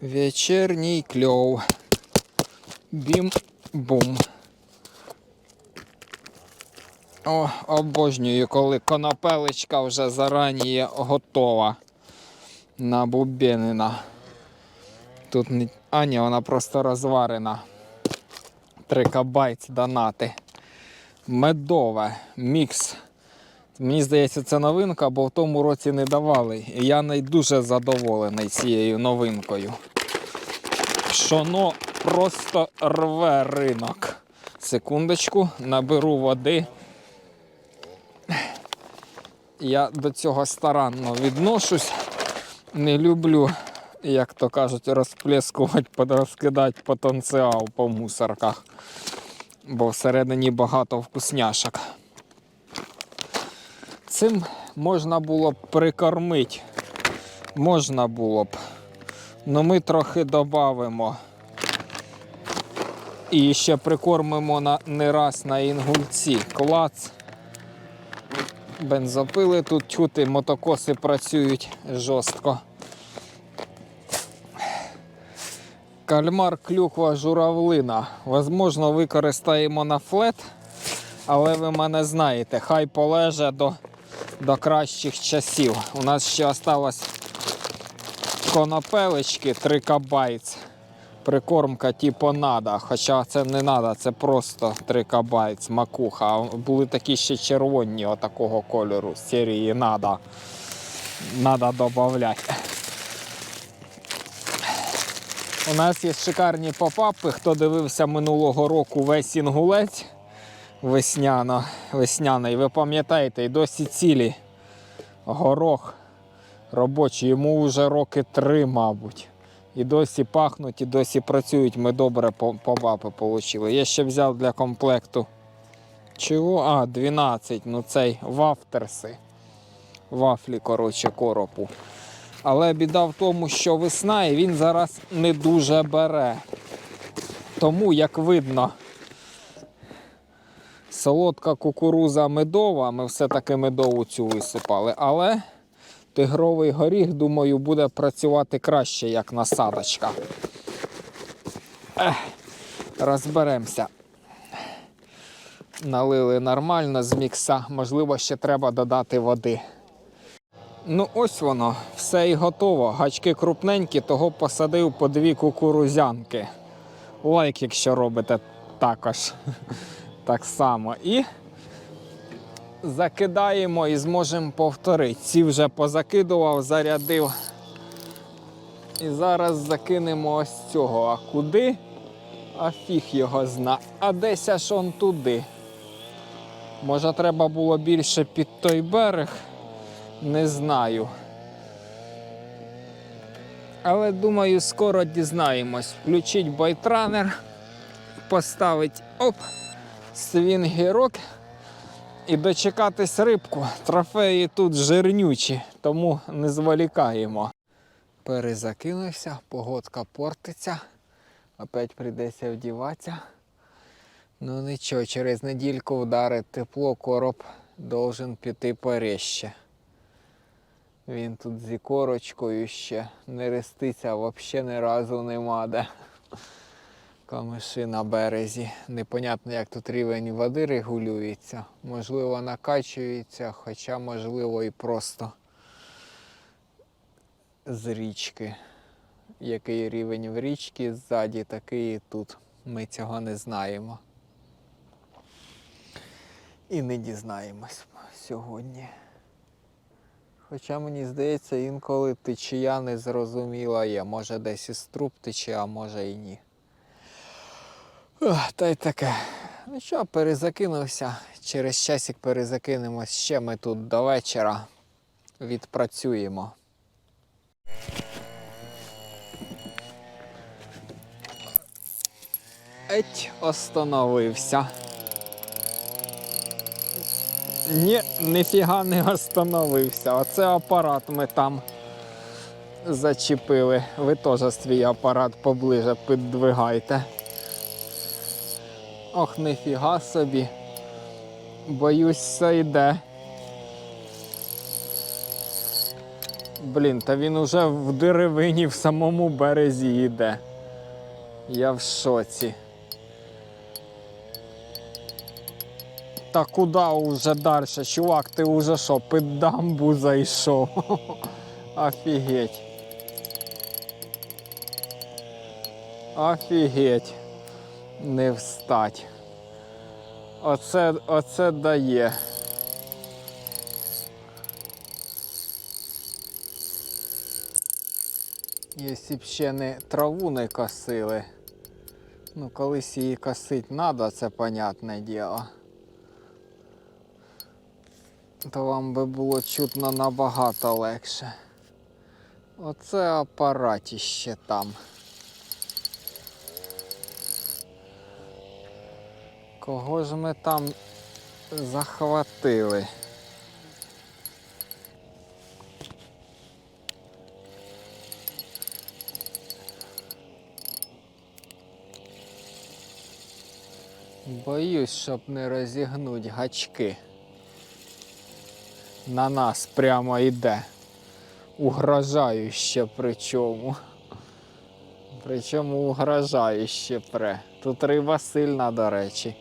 Вечірній кльов. Бім-бум. О, обожнюю, коли конопелечка вже зарані готова. Набубенина. Тут не. А, ні, вона просто розварена. Трикабайт донати. Медове, мікс. Мені здається, це новинка, бо в тому році не давали. І я не дуже задоволений цією новинкою. Пшоно просто рве ринок. Секундочку, наберу води. Я до цього старанно відношусь. Не люблю, як то кажуть, розплескувати, розкидати потенціал по мусорках. Бо всередині багато вкусняшок. Цим можна було б прикормити. Можна було б. Ну ми трохи додамо. І ще прикормимо на, не раз на інгульці. Клац. Бензопили тут чути, мотокоси працюють жорстко. Кальмар, клюква, журавлина. Возможно, використаємо на флет, але ви мене знаєте, хай полеже до, до кращих часів. У нас ще осталось конопелечки 3 кабайц. Прикормка типу надо. Хоча це не надо, це просто 3 кабайц, макуха. А Були такі ще червоні отакого кольору з серії надо. Надо додати. У нас є шикарні попапи. Хто дивився минулого року весь інгулець весняно, весняний, ви пам'ятаєте, і досі цілі. Горох робочий, йому вже роки три, мабуть. І досі пахнуть, і досі працюють. Ми добре по- попапи отримали. Я ще взяв для комплекту. Чого? А, 12. Ну цей вафтерси. Вафлі, коротше, коропу. Але біда в тому, що весна і він зараз не дуже бере. Тому, як видно, солодка кукуруза медова, ми все-таки медову цю висипали, але тигровий горіх, думаю, буде працювати краще, як насадочка. Ех, розберемося. Налили нормально з мікса, можливо, ще треба додати води. Ну, ось воно, все і готово. Гачки крупненькі, того посадив по дві кукурузянки. Лайк, якщо робите також так само. І закидаємо і зможемо повторити. Ці вже позакидував, зарядив. І зараз закинемо ось цього. А куди? А фіг його зна. А десь аж он туди. Може, треба було більше під той берег. Не знаю. Але думаю, скоро дізнаємось. Включить байтранер, поставить оп, свінгірок і дочекатись рибку. Трофеї тут жирнючі, тому не зволікаємо. Перезакинувся, погодка портиться. Опять прийдеться вдіватися. Ну нічого, через недільку вдарить тепло, короб должен піти поріжче. Він тут зі корочкою ще не реститься, взагалі ні разу нема де. Камиші на березі. Непонятно, як тут рівень води регулюється. Можливо, накачується, хоча можливо і просто з річки. Який рівень в річці ззаді, такий і тут. Ми цього не знаємо. І не дізнаємось сьогодні. Хоча мені здається, інколи течія не зрозуміла є. Може десь із труб тече, а може і ні. Ох, та й таке. Ну що, перезакинувся. Через часик перезакинемось. Ще ми тут до вечора відпрацюємо. Еть, остановився. Ні, ніфіга не остановився. Оце апарат ми там зачепили. Ви теж свій апарат поближе піддвигайте. Ох, ніфіга собі. Боюсь, все йде. Блін, та він уже в деревині в самому березі йде. Я в шоці. Та куди уже далі? Чувак, ти уже що, під дамбу зайшов? Офігеть. Офігеть. Не встать. Оце, оце дає. Якщо б ще не траву не косили. Ну, колись її косити треба, це понятне діло. То вам би було чутно набагато легше. Оце апаратіще там. Кого ж ми там захватили? Боюсь, щоб не розігнуть гачки. На нас прямо йде. Угрожающе причому. Причому угрожающе пре. Тут риба сильна, до речі.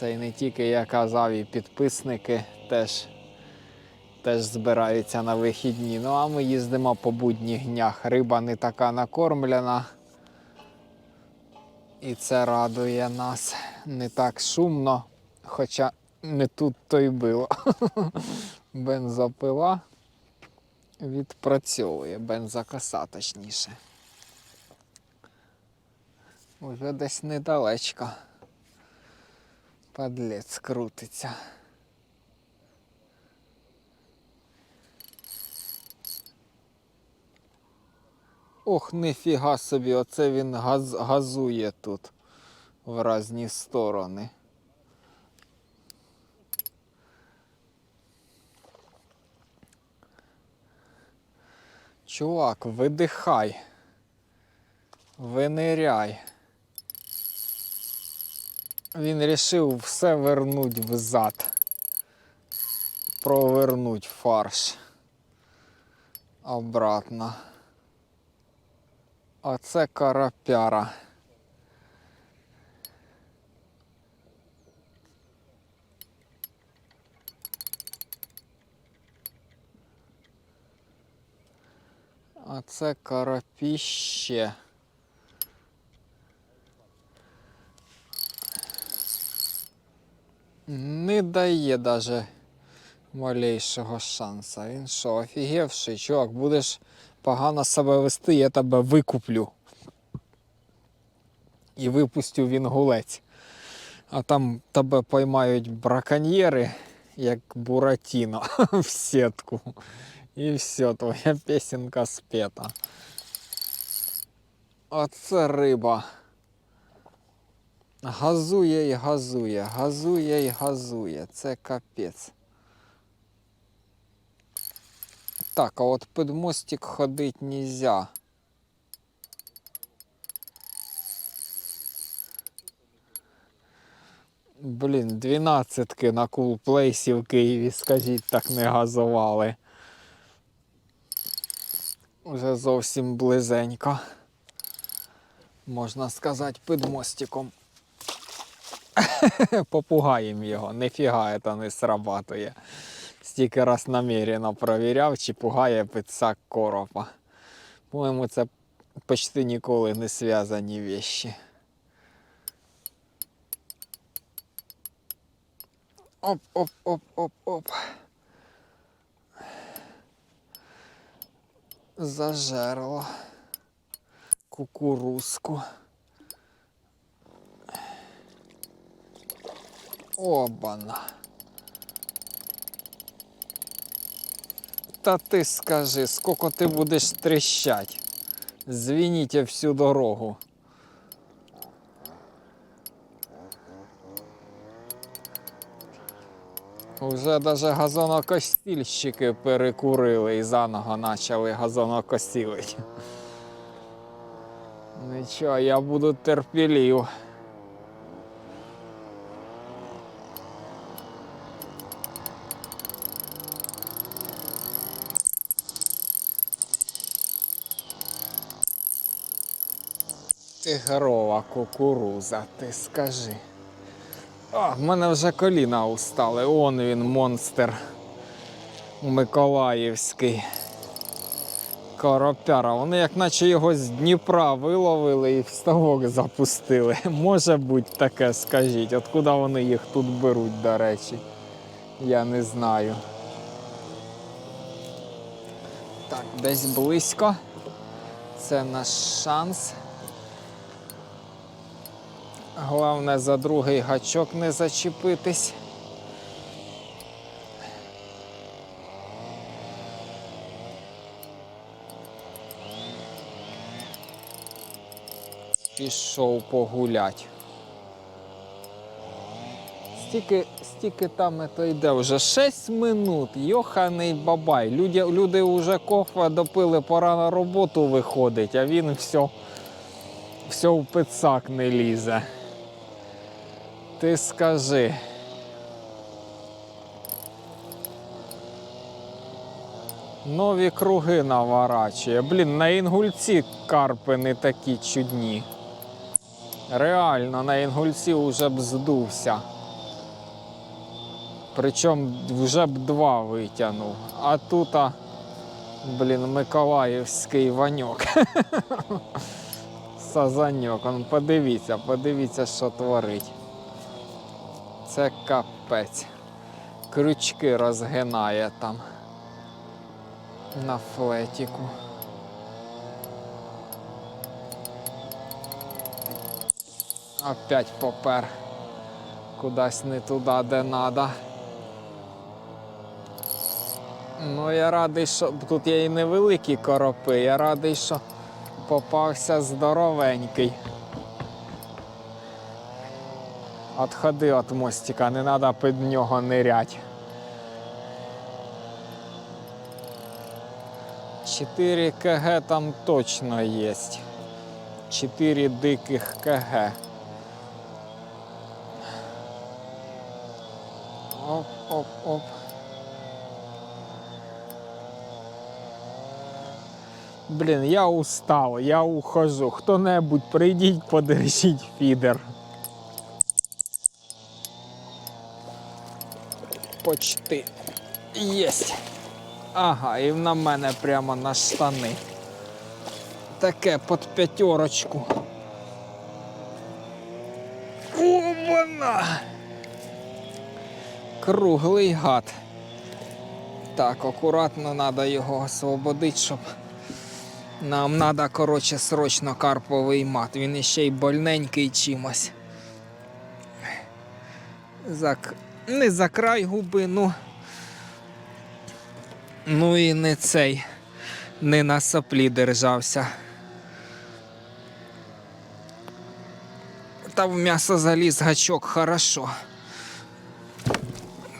Це і не тільки я казав, і підписники теж, теж збираються на вихідні. Ну а ми їздимо по будніх днях. Риба не така накормлена. І це радує нас не так шумно, хоча не тут то й було. Бензопила відпрацьовує, бензокоса точніше. Уже десь недалечко. Подлець крутиться. Ох, ніфіга собі, оце він газ, газує тут в різні сторони. Чувак, видихай. Виниряй. Він рішив все вернуть взад. Провернуть фарш. Обратно. Оце карапяра. А це карапіще. Дає даже малейшого шанса. Він що, офігевший, чувак, будеш погано себе вести, я тебе викуплю. І випустю він гулець. А там тебе поймають браконьєри, як Буратіно в сітку. І все, твоя пісенька спета. Оце риба. Газує і газує, газує і газує. Це капець. Так, а от під мостик ходить нельзя. Блін, дванадцятки на кулплейсі в Києві, скажіть, так не газували. Уже зовсім близенько. Можна сказати, під мостиком. Попугаєм його, ніфіга це не срабатує. Стільки раз намірено провіряв, чи пугає пицак коропа. По-моєму, це почти ніколи не зв'язані вещі. Оп, оп, оп, оп, оп. Зажерло кукурузку. Обана. Та ти скажи, скільки ти будеш тріщать? Звініть всю дорогу. Уже даже газонокосільщики перекурили і заново почали газонокосілити. Нічого, я буду терпілів. Тигрова кукуруза, ти скажи. О, в мене вже коліна устали. Он він, монстр. Миколаївський. Коропяра. Вони як наче його з Дніпра виловили і в ставок запустили. Може бути таке, скажіть. Откуда вони їх тут беруть, до речі? Я не знаю. Так, десь близько. Це наш шанс. Головне за другий гачок не зачепитись. Пішов погулять. Стільки, стільки там то йде вже 6 минут, йоханий бабай. Люди, люди вже кофе допили, пора на роботу виходить, а він все, все в пицак не лізе. Ти скажи. Нові круги наворачує. Блін, на інгульці карпи не такі чудні. Реально, на інгульці вже б здувся. Причому вже б два витягнув. А тут, а, блін, Миколаївський ваньок. Сазаньок. Он подивіться, подивіться, що творить. Це капець. Крючки розгинає там. На флетіку. Опять попер. Кудись не туди, де надо. Ну, я радий, що тут є і невеликі коропи. Я радий, що попався здоровенький. Отходи від мостика, не треба під нього нирять. 4 КГ там точно є. 4 диких КГ. Оп, оп, оп. Блін, я устав, я ухожу. Хто-небудь прийдіть, подержіть фідер. Почти. Єсть. Ага, і на мене прямо на штани. Таке під п'ятерочку. Обана! Круглий гад. Так, акуратно треба його освободити, щоб нам треба, коротше, срочно карповий мат. Він іще й больненький чимось. За... Не за край губи, ну. Ну і не цей. Не на соплі держався. Та в м'ясо заліз гачок хорошо.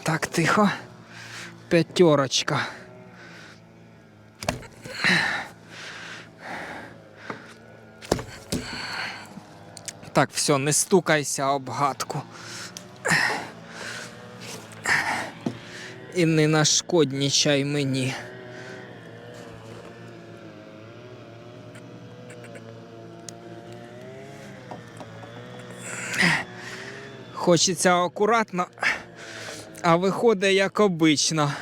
Так, тихо. П'ятерочка. Так, все, не стукайся об гадку. І не нашкоднічай мені. Хочеться акуратно, а виходить як обично.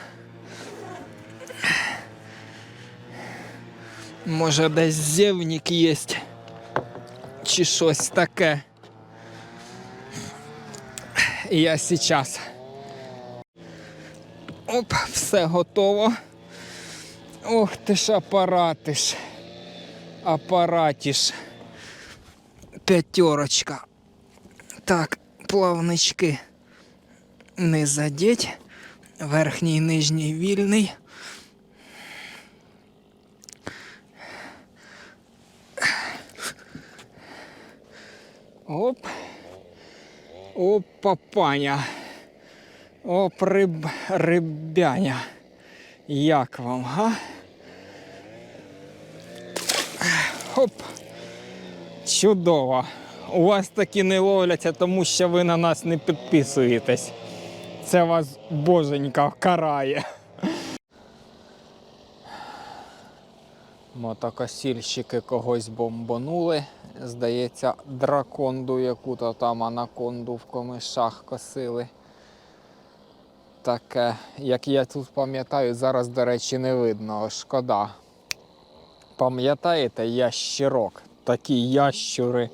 Може десь зевнік є чи щось таке. Я зараз. Оп, все готово. Ох ти ж апаратиш. Апаратіш. П'ятерочка. Так, плавнички не задіть. Верхній нижній вільний. Оп. Опа, паня. Оп, риб, рибяня. Як вам, га? Хоп. Чудово. У вас такі не ловляться, тому що ви на нас не підписуєтесь. Це вас боженька карає. Мотокосільщики когось бомбанули. Здається, драконду яку-то там анаконду в комишах косили. Таке, як я тут пам'ятаю, зараз, до речі, не видно. Шкода. Пам'ятаєте, ящирок? Такі ящури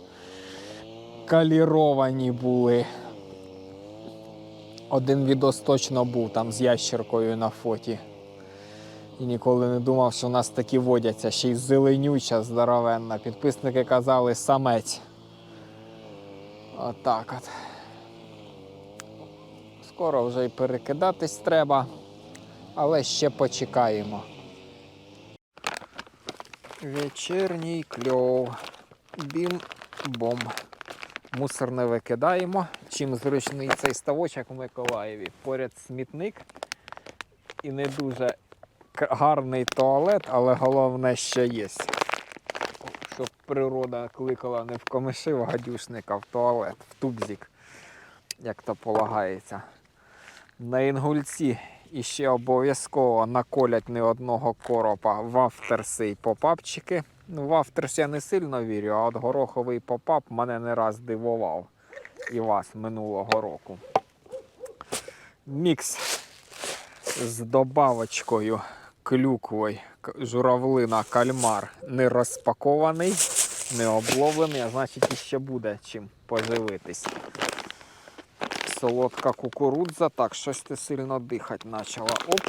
каліровані були. Один відос точно був там з ящеркою на фоті. І ніколи не думав, що у нас такі водяться, ще й зеленюча, здоровенна. Підписники казали самець. Отак от. Скоро вже й перекидатись треба, але ще почекаємо. Вечірній кльов. Бім-бом. Мусор не викидаємо. Чим зручний цей ставочок у Миколаєві. Поряд смітник і не дуже гарний туалет, але головне, що є. Щоб природа кликала не в комишив гадюшника, в туалет, в тубзик, як то полагається. На інгульці іще обов'язково наколять не одного коропа вафтерси і попапчики. Ну, вафтерс я не сильно вірю, а от гороховий попап мене не раз дивував. І вас минулого року. Мікс з добавочкою клюквою журавлина кальмар не розпакований, не обловлений, а значить іще буде чим поживитись. Солодка кукурудза. Так, щось ти сильно дихати почала. Оп.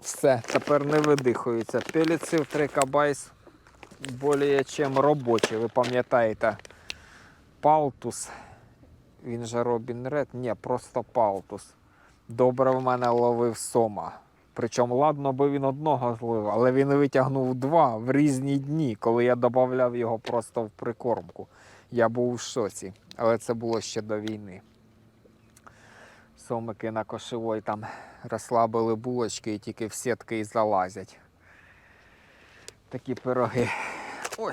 Все, тепер не видихується. Пеліцив трикабайс більше чим робочий. Ви пам'ятаєте, палтус. Він же Робін Ред. Ні, просто палтус. Добре в мене ловив сома. Причому, ладно, би він одного зловив, але він витягнув два в різні дні, коли я додавав його просто в прикормку. Я був у шоці, але це було ще до війни. Сомики на кошевой там розслабили булочки і тільки в сітки і залазять. Такі пироги. Ой.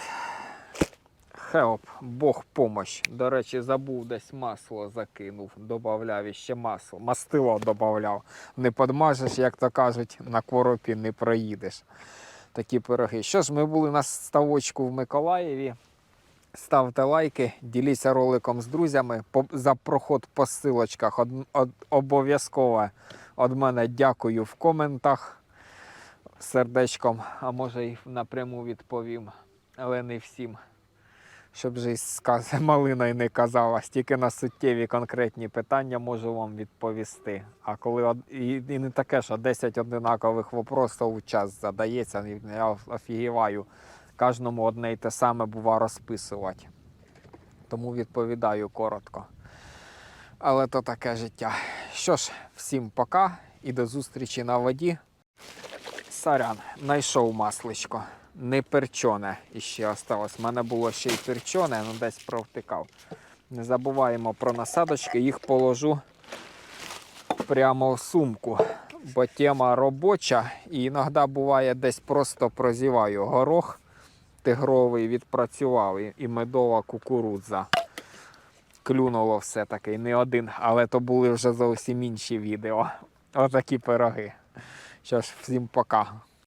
Хелп, Бог помощ. До речі, забув десь масло закинув, додавав іще масло. Мастило додавав. Не подмажеш, як то кажуть, на коропі не проїдеш. Такі пироги. Що ж, ми були на ставочку в Миколаєві. Ставте лайки, діліться роликом з друзями. За проход по силочках од- од- обов'язково від мене дякую в коментах сердечком, а може й напряму відповім, але не всім. Щоб же малина й не казалась, тільки на суттєві конкретні питання можу вам відповісти. А коли і, і не таке, що 10 одинакових вопросів у час задається, я офігіваю. Кожному одне й те саме бува розписувати. Тому відповідаю коротко. Але то таке життя. Що ж, всім пока і до зустрічі на воді. Сорян, знайшов масличко. Не перчоне іще осталось. У мене було ще й перчоне, ну десь провтикав. Не забуваємо про насадочки, їх положу прямо в сумку. Бо тема робоча і іноді буває десь просто прозіваю. Горох тигровий відпрацював і- медова кукурудза. Клюнуло все-таки не один, але то були вже зовсім інші відео. Отакі пироги. Що ж, всім пока.